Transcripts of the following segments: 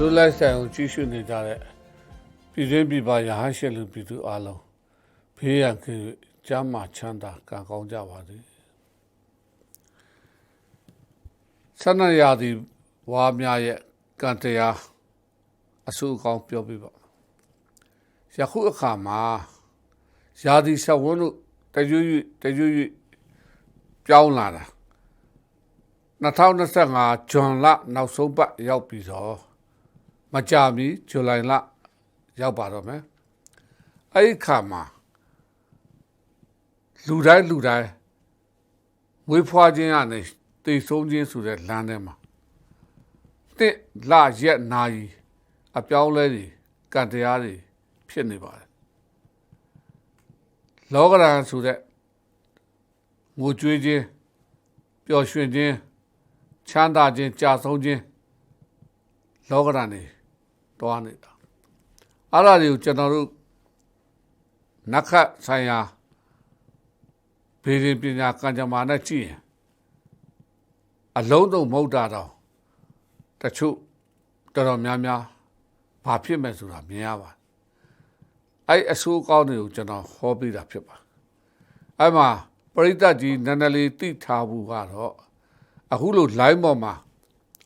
လွတ်လပ်ဆိုင်အောင်ကြီးစုနေကြတဲ့ပြည်တွင်းပြည်ပရဟန်းရှင်လူပြည်သူအလုံးဖေးရန်ကင်းကျမ်းမာချမ်းသာကံကောင်းကြပါစေဆန္ဒရာဒီဝါများရဲ့ကံတရားအဆူအကောင်းပြောပြပါယခုအခါမှာရာဒီဆက်ဝန်းတို့တရွရွတရွရွပြောင်းလာတာ2025ဇွန်လနောက်ဆုံးပတ်ရောက်ပြီတော့ မကြမီဇူလိုင်လရောက်ပါတော့မယ်အဲ့ဒီခါမှာလူတိုင်းလူတိုင်းဝေးဖွားခြင်းကနေတည်ဆုံးခြင်းဆိုတဲ့လမ်းထဲမှာတစ်လရက်နာရီအပြောင်းလဲတွေကံတရားတွေဖြစ်နေပါတယ်လောကရန်ဆိုတဲ့ငိုကြွေးခြင်းပျော်ရွှင်ခြင်းချမ်းသာခြင်းကြာဆုံးခြင်းလောကရန်တွေ တွားနေတာအဲ့ဒါတွေကိုကျွန်တော်တို့နက္ခတ်ဆိုင်ရာဘေးရင်ပညာကံကြမ္မာနဲ့ကြည့်ရင်အလုံးစုံမဟုတ်တာတော့တချို့တော်တော်များများဘာဖြစ်မဲ့ဆိုတာမြင်ရပါတယ်အဲ့အဆိုးကောင်းတွေကိုကျွန်တော်ဟောပြတာဖြစ်ပါအဲ့မှာပရိသတ်ကြီးနန္ဒလီတိထားဘူးကတော့အခုလို့ line ပေါ်မှာ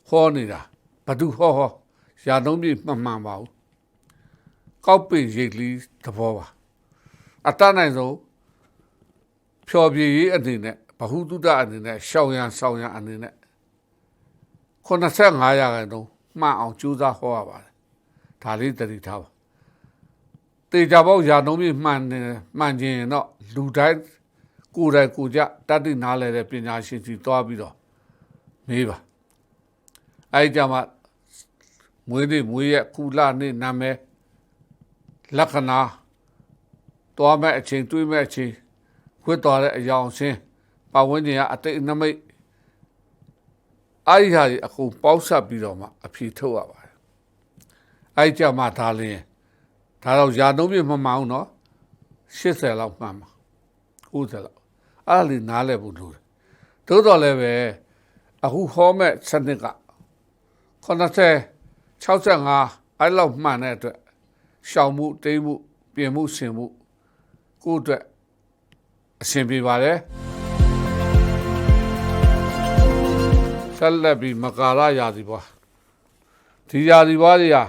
ဟောနေတာဘသူဟောဟော ရာသုံးပြမှန်မှန်ပါဘူးကောက်ပင်ရိတ်လီသဘောပါအတတ်နိုင်ဆုံးဖြော်ပြရေးအနေနဲ့ဘဟုတုတအနေနဲ့ရှောင်ရန်ဆောင်ရန်အနေနဲ့85ရာခိုင်နှုန်းမှန်အောင်ကြိုးစားဟောရပါတယ်ဒါလေးတတိထားပါတေချာပေါက်ရာနှုံးပြမှန်တယ်မှန်ခြင်းတော့လူတိုင်းကိုယ်တိုင်ကိုကြတတ်သိနားလဲတဲ့ပညာရှင်ကြီးတွားပြီးတော့မေးပါအဲ့ကြမှာ မွေးနေ့မွေးရက်ကုလနေ့နာမည်လက္ခဏာတွားမဲ့အချိန်တွေးမဲ့အချိန်ခွတ်တော်တဲ့အယောင်ဆင်းပတ်ဝန်းကျင်ကအတိတ်နမိတ်အဲ့ဒီဟာကြီးအခုပေါက်ဆက်ပြီးတော့မှအဖြေထုတ်ရပါတယ်အဲ့ကြမှာဒါလင်းဒါတော့ယာနှုံးပြမမှန်အောင်နော်80လောက်မှန်ပါ90လောက်အဲ့ဒါလေးနားလဲဖို့လိုတယ်သို့တော်လည်းပဲအခုဟောမဲ့စနစ်က90 65အဲ့လောက်မှန်တဲ့အတွက်ရှောင်မှုတိမ်မှုပြင်မှုဆင်မှုကိုယ့်အတွက်အဆင်ပြေပါတယ်ဆက်လက်ပြီးမကာရရာသီပွားဒီရာသီပွားတွေဟာ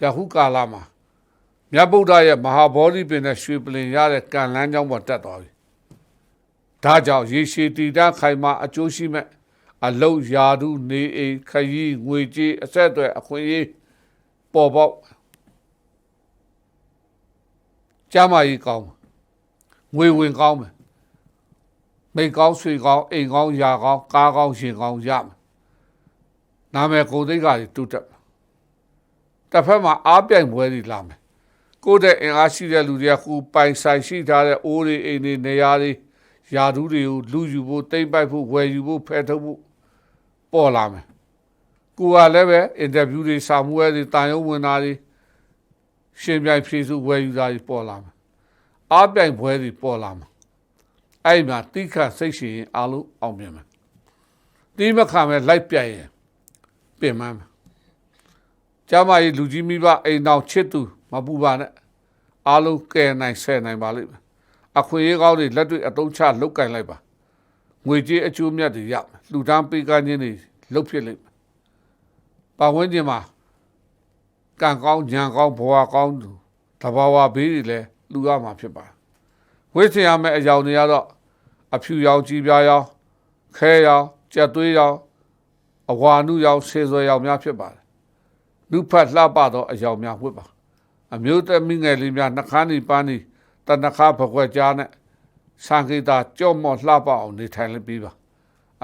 ယခုကာလမှာမြတ်ဗုဒ္ဓရဲ့မဟာဗောဓိပင်နဲ့ရွှေပလင်ရတဲ့ကံလန်းကြောင်းပေါ်တက်သွားပြီဒါကြောင့်ရေရှည်တည်တံ့ခိုင်မာအကျိုးရှိမဲ့ အလုတ်ယာဓုနေအိမ်ခရီးငွေကြေးအဆက်အသွယ်အခွင့်အရေးပေါ်ပေါက်ကျမ်းမာရေးကောင်းငွေဝင်ကောင်းမယ်မိတ်ကောင်းဆွေကောင်းအိမ်ကောင်းယာကောင်းကားကောင်းရှင်ကောင်းရမယ်နာမည်ကိုယ်သိက္ခာတွေတူတက်မယ်တစ်ဖက်မှာအားပြိုင်ပွဲတွေလာမယ်ကိုယ့်တဲ့အင်အားရှိတဲ့လူတွေကခုပိုင်ဆိုင်ရှိထားတဲ့အိုးတွေအိမ်တွေနေရာတွေ ယာဓုတွေကိုလူယူဖို့တိမ့်ပိုက်ဖို့ဝယ်ယူဖို့ဖယ်ထုတ်ဖို့ပေါ်လာမယ်ကိုကလည်းပဲအင်တာဗျူးတွေစာမှုဝဲတွေတာယုံဝင်တာတွေရှင်ပြိုင်ဖြည့်စုဝယ်ယူတာတွေပေါ်လာမယ်အားပြိုင်ပွဲတွေပေါ်လာမယ်အဲ့မှာတိခတ်စိတ်ရှင်ရင်အားလုံးအောင်မြင်မယ်တိမခါမဲ့လိုက်ပြိုင်ရင်ပြင်မှန်းမယ်ကျမကြီးလူကြီးမိဘအိမ်တော်ချစ်သူမပူပါနဲ့အားလုံးကယ်နိုင်ဆယ်နိုင်ပါလိမ့်မယ် အခွင့်အရေးကောင်းတွေလက်တွေ့အတုံးချလုတ်ကင်လိုက်ပါငွေကြေးအကျိုးမြတ်တွေရမယ်လူတန်းပေးကမ်းခြင်းတွေလုတ်ဖြစ်လိမ့်မယ်ပတ်ဝန်းကျင်မှာကံကောင်းညံကောင်းဘဝကောင်းသူတဘာဝဘေးတွေလည်းလူရမှာဖြစ်ပါဝိသင်ရမယ့်အကြောင်းတွေကတော့အဖြူရောင်ကြီးပြားရောင်ခဲရောင်ကြက်သွေးရောင်အဝါနုရောင်ဆေးစွဲရောင်များဖြစ်ပါတယ်လူဖတ်လှပသောအယောင်များဝတ်ပါအမျိုးသမီးငယ်လေးများနှခမ်းနီပန်းနီ တနခါဘကွက်ကြားနဲ့စံခိတာကြော့မော့လှပအောင်နေထိုင်လိုက်ပြီးပါ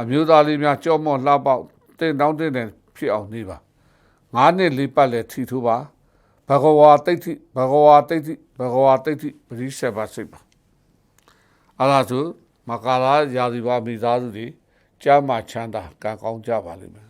အမျိုးသားလေးများကြော့မော့လှပအောင်တင်တောင်းတင်တယ်ဖြစ်အောင်နေပါငါးနှစ်လေးပတ်လည်းထီထိုးပါဘဂဝါတိတ်တိဘဂဝါတိတ်တိဘဂဝါတိတ်တိပရိစ္ဆေပါစိတ်ပါအဲ့ဒါဆိုမကာလာရာဇီဝမိသားစုတွေကြားမှာချမ်းသာကံကောင်းကြပါလိမ့်မယ်